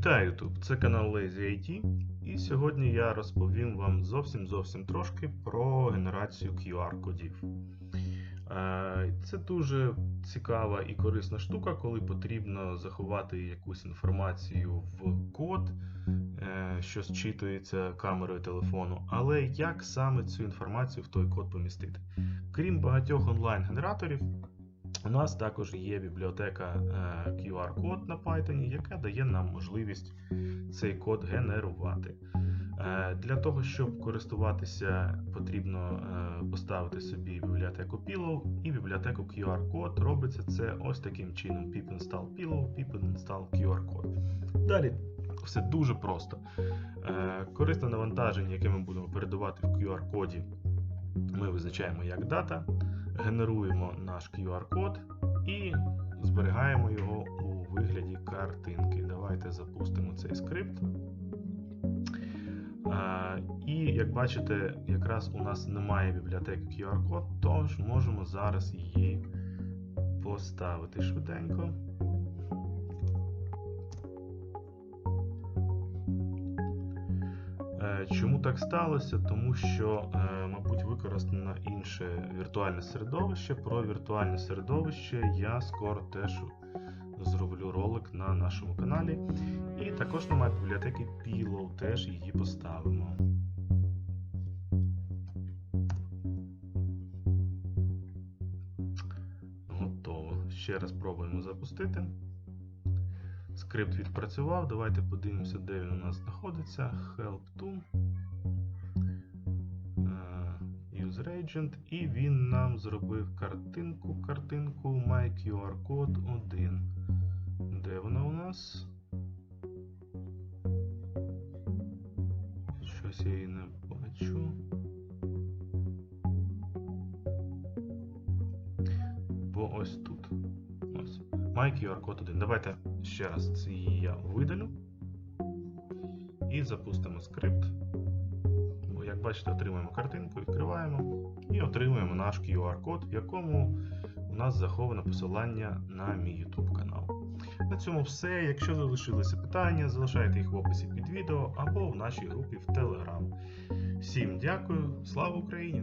Вітаю YouTube! Це канал Lazy IT, і сьогодні я розповім вам зовсім зовсім трошки про генерацію QR-кодів. Е, Це дуже цікава і корисна штука, коли потрібно заховати якусь інформацію в код, е, що зчитується камерою телефону, але як саме цю інформацію в той код помістити? Крім багатьох онлайн-генераторів, у нас також є бібліотека е, QR-код на Python, яка дає нам можливість цей код генерувати. Е, Для того, щоб користуватися, потрібно е, поставити собі бібліотеку Pillow і бібліотеку QR-код. Робиться це ось таким чином: pip install Pillow, pip install QR-код. Далі все дуже просто. Корисне навантаження, яке ми будемо передавати в QR-коді, ми визначаємо як дата генеруємо наш QR-код і зберігаємо його у вигляді картинки. Давайте запустимо цей скрипт. І як бачите, якраз у нас немає бібліотеки QR-код, тож можемо зараз її поставити швиденько. Чому так сталося? Тому що, е, мабуть, використано інше віртуальне середовище. Про віртуальне середовище я скоро теж зроблю ролик на нашому каналі. І також немає бібліотеки Pillow, теж її поставимо. Готово. Ще раз пробуємо запустити. Скрипт відпрацював. Давайте подивимося, де він у нас знаходиться. Help to Agent. І він нам зробив картинку. Картинку MyQRCode 1. Де вона у нас? Щось я її не бачу. Бо ось тут. Ось. MyQRCode 1. Давайте ще раз її я видалю. І запустимо скрипт. Як бачите, отримуємо картинку, відкриваємо і отримуємо наш QR-код, в якому у нас заховано посилання на мій YouTube канал. На цьому все. Якщо залишилися питання, залишайте їх в описі під відео або в нашій групі в Telegram. Всім дякую, слава Україні!